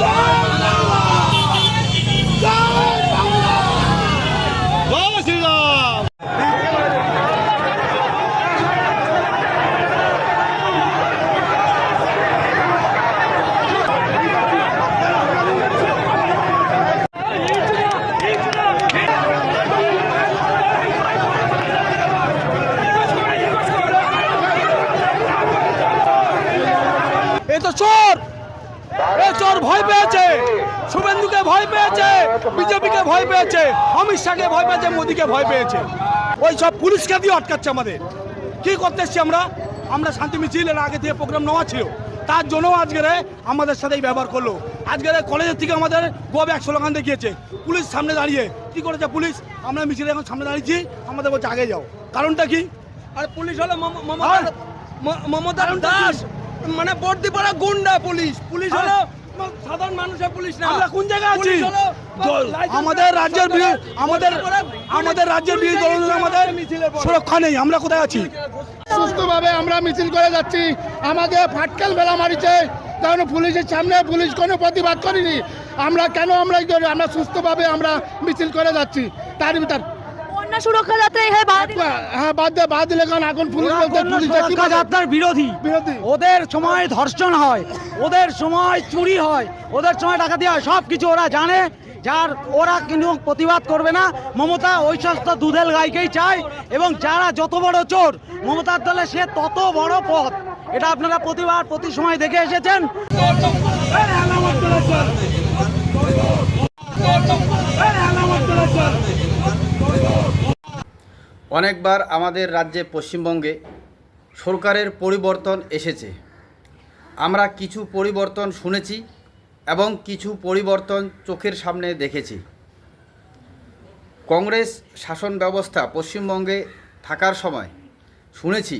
জয় এ তো চোর! এ চোর ভয় পেয়েছে! শুভেন্দুকে ভয় পেয়েছে! বিজেপিকে ভয় পেয়েছে! অমিত শাহকে ভয় পেয়েছে মোদীকে ভয় পেয়েছে! ওই সব পুলিশকে দিয়ে আটকাচ্ছে আমাদের। কি করতে এসছি আমরা? আমরা শান্তি মিছিলের আগে থেকে প্রোগ্রাম নেওয়া ছিল তার জন্য আজকের আমাদের সাথেই ব্যবহার করল। আজকের কলেজের থেকে আমাদের গো ব্যাগ স্লোগান দেখিয়েছে। পুলিশ সামনে দাঁড়িয়ে কি করেছে পুলিশ? আমরা মিছিলে এখন সামনে দাঁড়িয়েছি আমাদের বলছে আগে যাও। কারণটা কি? আর পুলিশ হলো? মমতা কি? দাস। মানে বর্দি পড়া গুন্ডা পুলিশ। পুলিশ হলো সাধারণ মানুষের পুলিশ না। আমরা কোন জায়গায় আছি? আমাদের রাজ্যের আমাদের আমাদের রাজ্যের বিরুদ্ধে আমাদের সুরক্ষা নেই আমরা কোথায় আছি? সুস্থভাবে আমরা মিছিল করে যাচ্ছি। আমাকে ফাটকেল বেলা মারিছে। কারণ পুলিশের সামনে পুলিশ কোনো প্রতিবাদ করিনি। আমরা কেন আমরা আমরা সুস্থভাবে আমরা মিছিল করে যাচ্ছি? তার ভিতর কন্যা সুরক্ষা যাত্রা হয় বাদ হ্যাঁ বাদ দিয়ে বাদ দিলে কারণ এখন পুলিশ বলতে পুলিশে যাত্রার বিরোধী বিরোধী ওদের সময় ধর্ষণ হয় ওদের সময় চুরি হয় ওদের সময় ডাকাতি হয় সব কিছু ওরা জানে যার ওরা কিন্তু প্রতিবাদ করবে না মমতা ওই সমস্ত দুধেল গাইকেই চায় এবং যারা যত বড় চোর মমতার দলে সে তত বড় পথ এটা আপনারা প্রতিবার প্রতি সময় দেখে এসেছেন অনেকবার আমাদের রাজ্যে পশ্চিমবঙ্গে সরকারের পরিবর্তন এসেছে। আমরা কিছু পরিবর্তন শুনেছি এবং কিছু পরিবর্তন চোখের সামনে দেখেছি। কংগ্রেস শাসন ব্যবস্থা পশ্চিমবঙ্গে থাকার সময় শুনেছি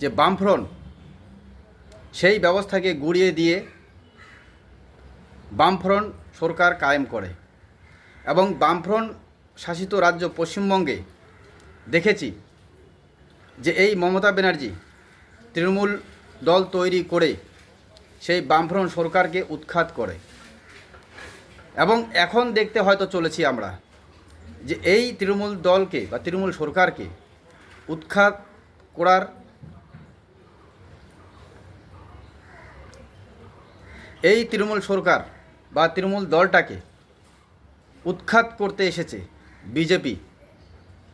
যে বামফ্রন্ট সেই ব্যবস্থাকে গুড়িয়ে দিয়ে বামফ্রন্ট সরকার কায়েম করে এবং বামফ্রন্ট শাসিত রাজ্য পশ্চিমবঙ্গে দেখেছি যে এই মমতা ব্যানার্জি তৃণমূল দল তৈরি করে সেই বামফ্রন্ট সরকারকে উৎখাত করে। এবং এখন দেখতে হয়তো চলেছি আমরা যে এই তৃণমূল দলকে বা তৃণমূল সরকারকে উৎখাত করার এই তৃণমূল সরকার বা তৃণমূল দলটাকে উৎখাত করতে এসেছে বিজেপি।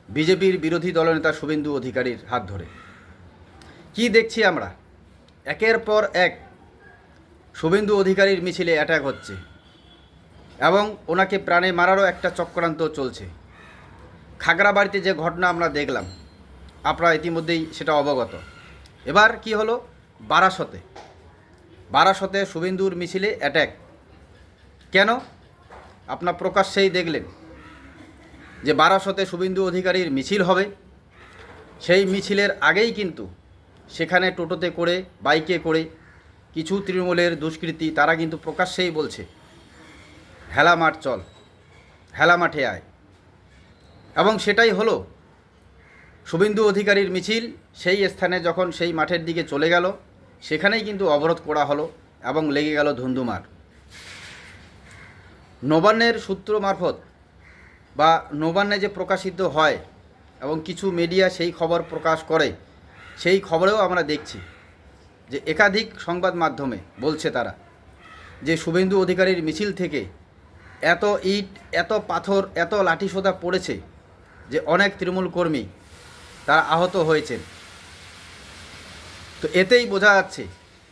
বিজেপির বিরোধী দলনেতা শুভেন্দু অধিকারীর হাত ধরে। কি দেখছি আমরা? একের পর এক শুভেন্দু অধিকারীর মিছিলে অ্যাটাক হচ্ছে এবং ওনাকে প্রাণে মারারও একটা চক্রান্ত চলছে। খাগড়াবাড়িতে যে ঘটনা আমরা দেখলাম, আপনারা ইতিমধ্যেই সেটা অবগত। এবার কি হলো? বারাসতে বারাসতে শুভেন্দুর মিছিলে অ্যাটাক কেন? আপনার প্রকাশ্যেই দেখলেন। যে বারাসতে শুভেন্দু অধিকারীর মিছিল হবে, সেই মিছিলের আগেই কিন্তু সেখানে টোটোতে করে, বাইকে করে কিছু তৃণমূলের দুষ্কৃতী, তারা কিন্তু প্রকাশ্যেই বলছে, হেলা মাঠ চল, হেলা মাঠে আয়। এবং সেটাই হলো, শুভেন্দু অধিকারীর মিছিল সেই স্থানে যখন সেই মাঠের দিকে চলে গেল, সেখানেই কিন্তু অবরোধ করা হলো এবং লেগে গেল ধুন্ধুমার নবান্নের সূত্র মারফত বা নবান্নে যে প্রকাশিত হয় এবং কিছু মিডিয়া সেই খবর প্রকাশ করে, সেই খবরেও আমরা দেখছি যে একাধিক সংবাদ মাধ্যমে বলছে তারা যে শুভেন্দু অধিকারীর মিছিল থেকে এত ইট, এত পাথর, এত লাঠি সোদা পড়েছে যে অনেক তৃণমূল কর্মী তারা আহত হয়েছেন। তো এতেই বোঝা যাচ্ছে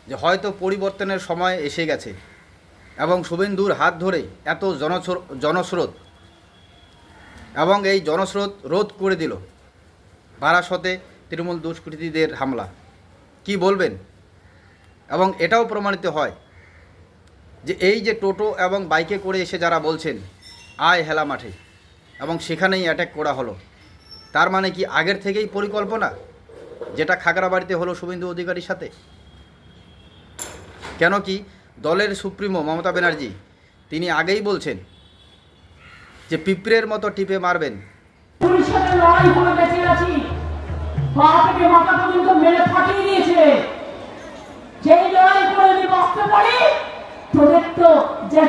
যে হয়তো পরিবর্তনের সময় এসে গেছে এবং শুভেন্দুর হাত ধরে এত জনস্রো- জনস্রোত এবং এই জনস্রোত রোধ করে দিল বারাসতে তৃণমূল দুষ্কৃতীদের হামলা। কি বলবেন? এবং এটাও প্রমাণিত হয় যে এই যে টোটো এবং বাইকে করে এসে যারা বলছেন, আয় হেলা মাঠে, এবং সেখানেই অ্যাটাক করা হলো। তার মানে কি আগের থেকেই পরিকল্পনা? যেটা খাগড়াবাড়িতে হলো শুভেন্দু অধিকারীর সাথে? কেন কি দলের সুপ্রিমো মমতা ব্যানার্জি, তিনি আগেই বলছেন যে পিঁপড়ের মতো টিপে মারবেন। লড়াই করে বেঁচে আছি। পা থেকে মাথা পর্যন্ত মেরে ফাটিয়ে দিয়েছে। যেই লড়াই করে আমি বসতে পারি তোদের তো যে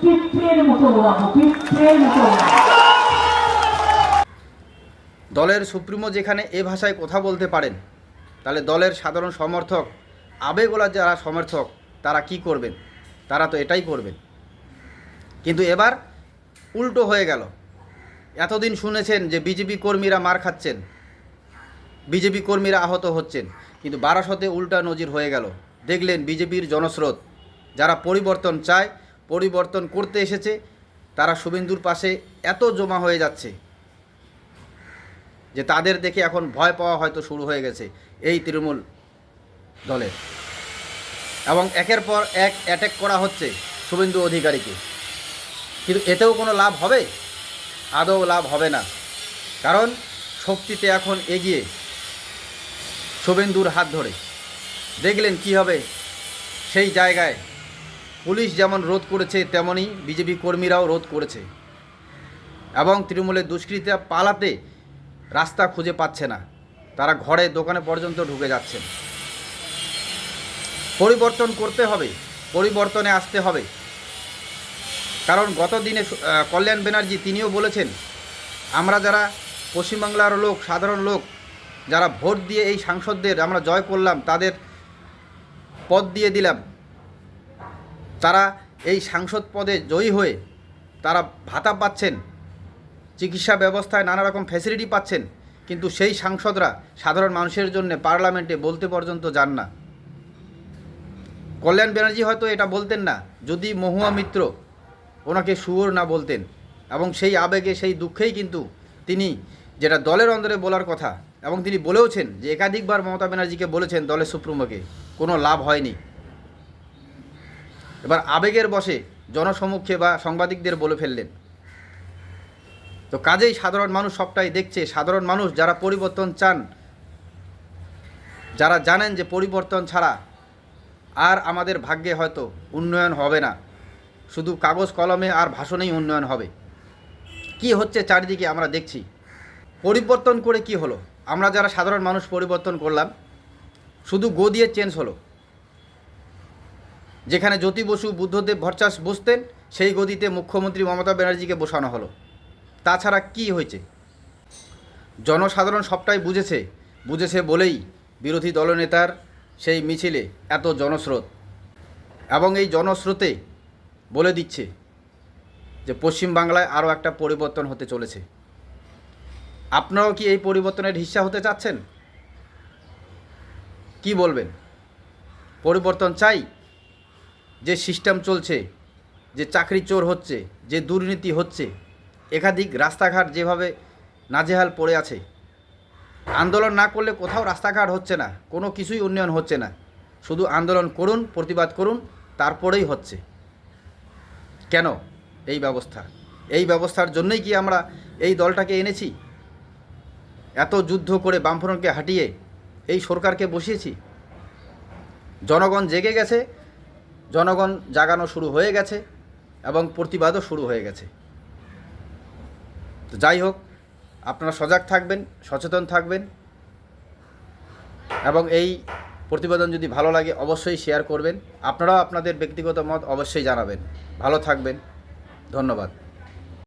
পিঁপড়ের মতো ওড়াবো পিঁপড়ের মতো দলের সুপ্রিমো যেখানে এ ভাষায় কথা বলতে পারেন তাহলে দলের সাধারণ সমর্থক আবেগোলা যারা সমর্থক তারা কি করবেন? তারা তো এটাই করবেন। কিন্তু এবার উল্টো হয়ে গেল। এতদিন শুনেছেন যে বিজেপি কর্মীরা মার খাচ্ছেন। বিজেপি কর্মীরা আহত হচ্ছেন। কিন্তু বারাসতে উল্টা নজির হয়ে গেল। দেখলেন বিজেপির জনস্রোত। যারা পরিবর্তন চায়, পরিবর্তন করতে এসেছে, তারা শুভেন্দুর পাশে এত জমা হয়ে যাচ্ছে যে তাদের দেখে এখন ভয় পাওয়া হয়তো শুরু হয়ে গেছে এই তৃণমূল দলের। এবং একের পর এক অ্যাটাক করা হচ্ছে শুভেন্দু অধিকারীকে। কিন্তু এতেও কোনো লাভ হবে? আদৌ লাভ হবে না। কারণ শক্তিতে এখন এগিয়ে শুভেন্দুর হাত ধরে। দেখলেন কি হবে? সেই জায়গায় পুলিশ যেমন রোধ করেছে তেমনই বিজেপি কর্মীরাও রোধ করেছে। এবং তৃণমূলের দুষ্কৃতীরা পালাতে রাস্তা খুঁজে পাচ্ছে না। তারা ঘরে, দোকানে পর্যন্ত ঢুকে যাচ্ছেন। পরিবর্তন করতে হবে। পরিবর্তনে আসতে হবে। কারণ গত দিনে কল্যাণ ব্যানার্জি তিনিও বলেছেন, আমরা যারা পশ্চিমবাংলার লোক, সাধারণ লোক, যারা ভোট দিয়ে এই সাংসদদের আমরা জয় করলাম, তাদের পদ দিয়ে দিলাম, তারা এই সাংসদ পদে জয়ী হয়ে তারা ভাতা পাচ্ছেন, চিকিৎসা ব্যবস্থায় নানা রকম ফ্যাসিলিটি পাচ্ছেন, কিন্তু সেই সাংসদরা সাধারণ মানুষের জন্য পার্লামেন্টে বলতে পর্যন্ত যান না। কল্যাণ ব্যানার্জি হয়তো এটা বলতেন না, যদি মহুয়া মিত্র ওনাকে সুর না বলতেন। এবং সেই আবেগে, সেই দুঃখেই কিন্তু তিনি যেটা দলের অন্দরে বলার কথা, এবং তিনি বলেওছেন যে একাধিকবার মমতা ব্যানার্জিকে বলেছেন দলের সুপ্রিমোকে, কোনো লাভ হয়নি। এবার আবেগের বসে জনসমক্ষে বা সাংবাদিকদের বলে ফেললেন। তো কাজেই সাধারণ মানুষ সবটাই দেখছে। সাধারণ মানুষ যারা পরিবর্তন চান, যারা জানেন যে পরিবর্তন ছাড়া আর আমাদের ভাগ্যে হয়তো উন্নয়ন হবে না। শুধু কাগজ, কলমে আর ভাষণেই উন্নয়ন হবে। কি হচ্ছে চারিদিকে আমরা দেখছি। পরিবর্তন করে কি হলো? আমরা যারা সাধারণ মানুষ পরিবর্তন করলাম, শুধু গো দিয়ে চেঞ্জ হলো। যেখানে জ্যোতি বসু, বুদ্ধদেব ভট্টাস বসতেন, সেই গদিতে মুখ্যমন্ত্রী মমতা ব্যানার্জিকে বসানো হলো। তাছাড়া কি হয়েছে? জনসাধারণ সবটাই বুঝেছে। বুঝেছে বলেই বিরোধী দলনেতার সেই মিছিলে এত জনস্রোত। এবং এই জনস্রোতে বলে দিচ্ছে যে পশ্চিমবাংলায় আরও একটা পরিবর্তন হতে চলেছে। আপনারাও কি এই পরিবর্তনের হিস্সা হতে চাচ্ছেন? কি বলবেন? পরিবর্তন চাই, যে সিস্টেম চলছে, যে চাকরি চোর হচ্ছে, যে দুর্নীতি হচ্ছে, একাধিক রাস্তাঘাট যেভাবে নাজেহাল পড়ে আছে। আন্দোলন না করলে কোথাও রাস্তাঘাট হচ্ছে না, কোনো কিছুই উন্নয়ন হচ্ছে না। শুধু আন্দোলন করুন, প্রতিবাদ করুন, তারপরেই হচ্ছে। কেন এই ব্যবস্থা? এই ব্যবস্থার জন্যই কি আমরা এই দলটাকে এনেছি? এত যুদ্ধ করে বামফ্রন্টকে হাঁটিয়ে এই সরকারকে বসিয়েছি? জনগণ জেগে গেছে, জনগণ জাগানো শুরু হয়ে গেছে এবং প্রতিবাদও শুরু হয়ে গেছে। তো যাই হোক, আপনারা সজাগ থাকবেন, সচেতন থাকবেন এবং এই প্রতিবেদন যদি ভালো লাগে, অবশ্যই শেয়ার করবেন। আপনারাও আপনাদের ব্যক্তিগত মত অবশ্যই জানাবেন। ভালো থাকবেন। ধন্যবাদ।